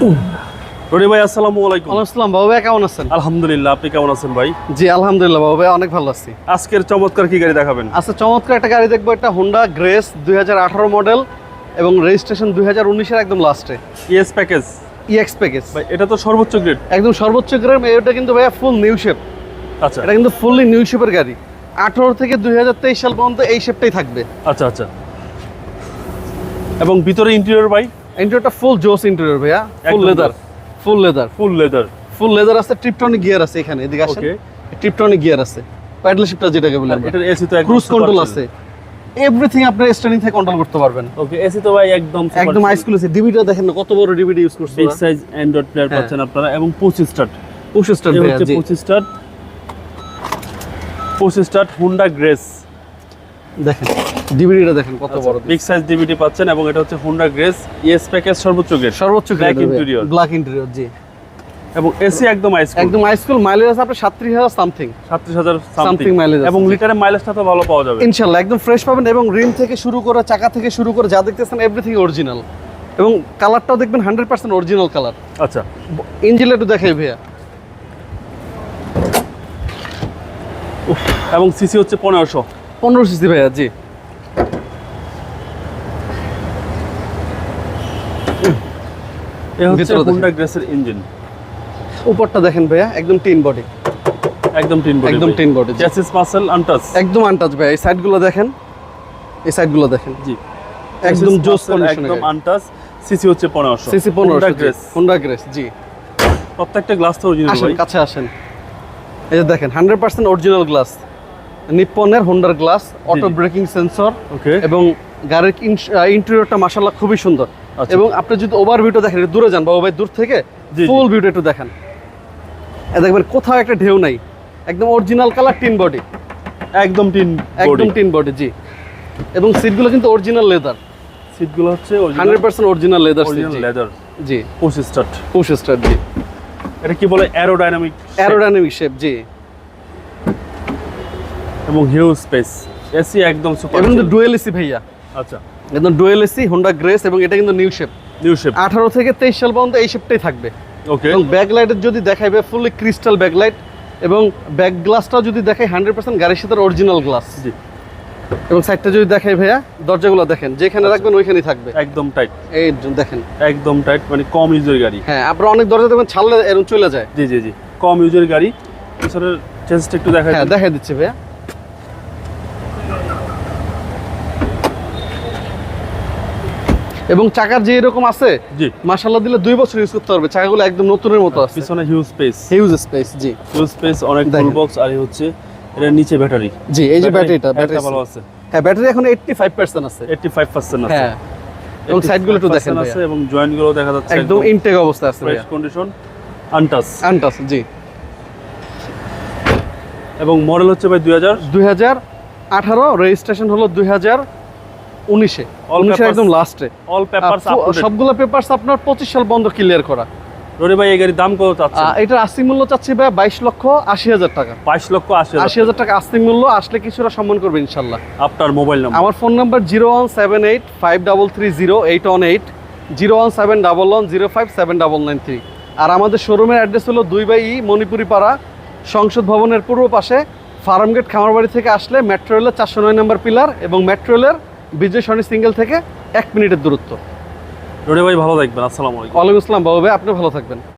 রনি ভাই আসসালামু আলাইকুম। আসসালাম। বাবু ভাই কেমন আছেন? আলহামদুলিল্লাহ আপনি কেমন আছেন ভাই? জি আলহামদুলিল্লাহ বাবু ভাই অনেক ভালো আছি। আজকের চমৎকার কি গাড়ি দেখাবেন? আচ্ছা চমৎকার একটা গাড়ি দেখব একটা হোন্ডা গ্রেস দু হাজার আঠারো মডেল এবং রেজিস্ট্রেশন দুই হাজার উনিশের একদম লাস্টে ইএস প্যাকেজ ইএক্স প্যাকেজ ভাই এটা তো সর্বোচ্চ গ্রেড একদম সর্বোচ্চ গ্রেম এটা কিন্তু ভাইয়া ফুল নিউ শেপ আচ্ছা। এটা কিন্তু ফুললি নিউ শেপের গাড়ি। আঠারো থেকে দু হাজার তেইশ সাল পর্যন্ত এই শেপটাই থাকবে। আচ্ছা আচ্ছা। এবং ভিতরে ইন্টেরিয়র ভাই? ইন্টেরিয়রটা ফুল জোস ইন্টেরিয়র ভাইয়া। Full leather full leather full leather full leather আছে ট্রিপটনিক গিয়ার আছে এখানে এদিকে আসেন। ট্রিপটনিক গিয়ার আছে। প্যাডেল শিফটার যেটাকে বলে এটার এসি তো ক্রুজ কন্ট্রোল আছে। এভরিথিং আপনি স্টার্টিং থেকে কন্ট্রোল করতে পারবেন। ওকে এসি তো ভাই একদম একদম হাইস্কুল আছে। ডিভিডিটা দেখেন না কত বড় ডিভিডি ইউজ করছে বিগ সাইজ অ্যান্ড্রয়েড প্লেয়ার হ্যাঁ। পাচ্ছেন আপনারা এবং পুশ স্টার্ট পুশ স্টার এই ভাইয়া হচ্ছে জি। Push start push start Honda Grace দেখেন। ডিভিডিটা দেখেন কত বড় বিগ সাইজ ডিভিডি পাচ্ছেন এবং এটা হচ্ছে হুন্ডা গ্রেস ইএস প্যাকেজ সর্বোচ্চ গ্রেড সর্বোচ্চ Black interior। ব্ল্যাক ইন্টেরিয়র জি। এবং এসি একদম আইস একদম হাইস্কুল মাইলেজ আছে আপনার সাতত্রিশ হাজার সামথিং সাতত্রিশ হাজার সামথিং আছে। এবং লিটারের মাইলেজটা তো ভালো পাওয়া যাবে। ইনশাল্লাহ একদম ফ্রেশ পাবেন এবং রিম থেকে শুরু করে চাকা থেকে শুরু করে যা দেখতেছেন এভরিথিং অরিজিনাল এবং কালারটাও দেখবেন হান্ড্রেড পার্সেন্ট অরিজিনাল কালার আচ্ছা। ইঞ্জিনটা একটু দেখাই ভাইয়া। এবং সিসি হচ্ছে পনেরোশো। পনেরো সিসি ভাইয়া জি। এ হচ্ছে ভিতরে গ্রেসের ইঞ্জিন উপরটা দেখেন ভাইয়া একদম টিন বডি একদম টিন বডি একদম tin body, জি। চ্যাসিস মাসেল আনটাচ একদম আনটাচ ভাইয়া এই সাইডগুলো দেখেন এই সাইডগুলো দেখেন। জি। একদম জোস কন্ডিশনে একদম আনটাচ সিসি হচ্ছে পনেরোশো। সিসি হুন্ডা পনেরো গ্রেস হোন্ডা গ্রেস জি। প্রত্যেকটা গ্লাস তো অরিজিনাল ভাই। কাছে আসেন। এই যে দেখেন হান্ড্রেড পার্সেন্ট অরিজিনাল গ্লাস নিপ্পনের হোন্ডার glass auto braking sensor okay এবং গাড়ির ইন্টেরিয়রটা মাসাল্লাহ খুবই সুন্দর। আচ্ছা। এবং আপনি যদি ওভার ভিউটা দেখেন দূরে যান বাবু ভাই দূর থেকে। ফুল ভিউটা একটু দেখেন। এ দেখবেন কোথাও একটা ঢেউ নাই। একদম অরিজিনাল কালার টিন বডি একদম টিন একদম টিন বডি জি। এবং সিটগুলো কিন্তু অরিজিনাল লেদার সিটগুলো হচ্ছে hundred percent original leather original leather জি। পুশ স্টার্ট পুশ স্টার জি। এটা কি বলে অ্যারোডাইনামিক অ্যারোডাইনামিক শেপ জি। এবং হিউজ স্পেস। এসি একদম সুপার এবং কিন্তু ডুয়েল এসি ভাইয়া। আচ্ছা। একদম ডুয়েল এসি হোন্ডা গ্রেস এবং এটা কিন্তু নিউ শেপ নিউ শেপ আঠারো থেকে তেইশ সাল পর্যন্ত এই শেপটাই থাকবে। ওকে এবং ব্যাক লাইটের যদি দেখাইবে ফুললি ক্রিস্টাল ব্যাক লাইট এবং ব্যাক গ্লাসটাও যদি দেখাই হান্ড্রেড পার্সেন্ট গাড়ির সাথে অরিজিনাল গ্লাস জি। এবং সাইডটা যদি দেখাই ভাইয়া দরজাগুলো দেখেন যেখানে রাখবেন ওইখানেই থাকবে। একদম টাইট এই দেখেন। একদম টাইট মানে কম ইউজের গাড়ি। হ্যাঁ আপনারা অনেক দরজা দেখবেন ছাড়লে এরকম চলে যায়। জি জি জি। কম ইউজের গাড়ি। পিছনের চেঞ্জটা একটু দেখা হ্যাঁ দেখাই দিচ্ছে ভাইয়া। এবং চাকার যে এরকম আছে জি। মাসাল্লাহ দিলে দুই বছর ইউজ করতে পারবে। চাকাগুলো একদম নতুনের মতো আছে। পিছনে হিউজ স্পেস হিউজ স্পেস জি। হিউজ স্পেস অনেক। টুল বক্স আর হচ্ছে এটার নিচে ব্যাটারি জি এই যে ব্যাটারিটা ব্যাটারি ভালো আছে। হ্যাঁ ব্যাটারি এখন এইটটি ফাইভ পার্সেন্ট আছে 85% আছে। হ্যাঁ। এবং সাইডগুলো একটু দেখেন 85% আছে এবং জয়েন্টগুলো দেখা যাচ্ছে একদম ইনটেক অবস্থা আছে ফ্রেশ কন্ডিশন আনটাচ আনটাস জি। এবং মডেল হচ্ছে ভাই 2000 দুই হাজার আঠারো রেজিস্ট্রেশন হলো দুই হাজার উনিশে। উনিশে একদম লাস্টে অল আপডেট সবগুলো পেপারস আপনার পঁচিশ সাল বন্ধ ক্লিয়ার করা। রনি ভাই এই গাড়ির দাম কত চাচ্ছেন? আহ, এটার আস্তিক মূল্য চাচ্ছি ভাই বাইশ লক্ষ আশি হাজার টাকা। 22 লক্ষ 80 আশি হাজার টাকা আস্তিক মূল্য আসলে কিছুটা সম্মান করবে ইনশাল্লাহ। আপনার মোবাইল নাম্বার আমার phone number zero one seven eight five double three zero eight one eight zero one seven double one zero five seven double nine three আর আমাদের শোরুমের অ্যাড্রেস হলো দুই বাই ই মণিপুরি পাড়া সংসদ ভবনের পূর্ব পাশে ফার্মগেট খামারবাড়ি থেকে আসলে মেট্রো রেলের চারশো নয় নম্বর পিলার এবং মেট্রো রেলের বিজয় সনি সিঙ্গেল থেকে এক মিনিটের দূরত্ব। রনি ভাই ভালো থাকবেন আসসালামু আলাইকুম। ওয়ালাইকুম আসসালাম বাবু ভাই আপনি ভালো থাকবেন।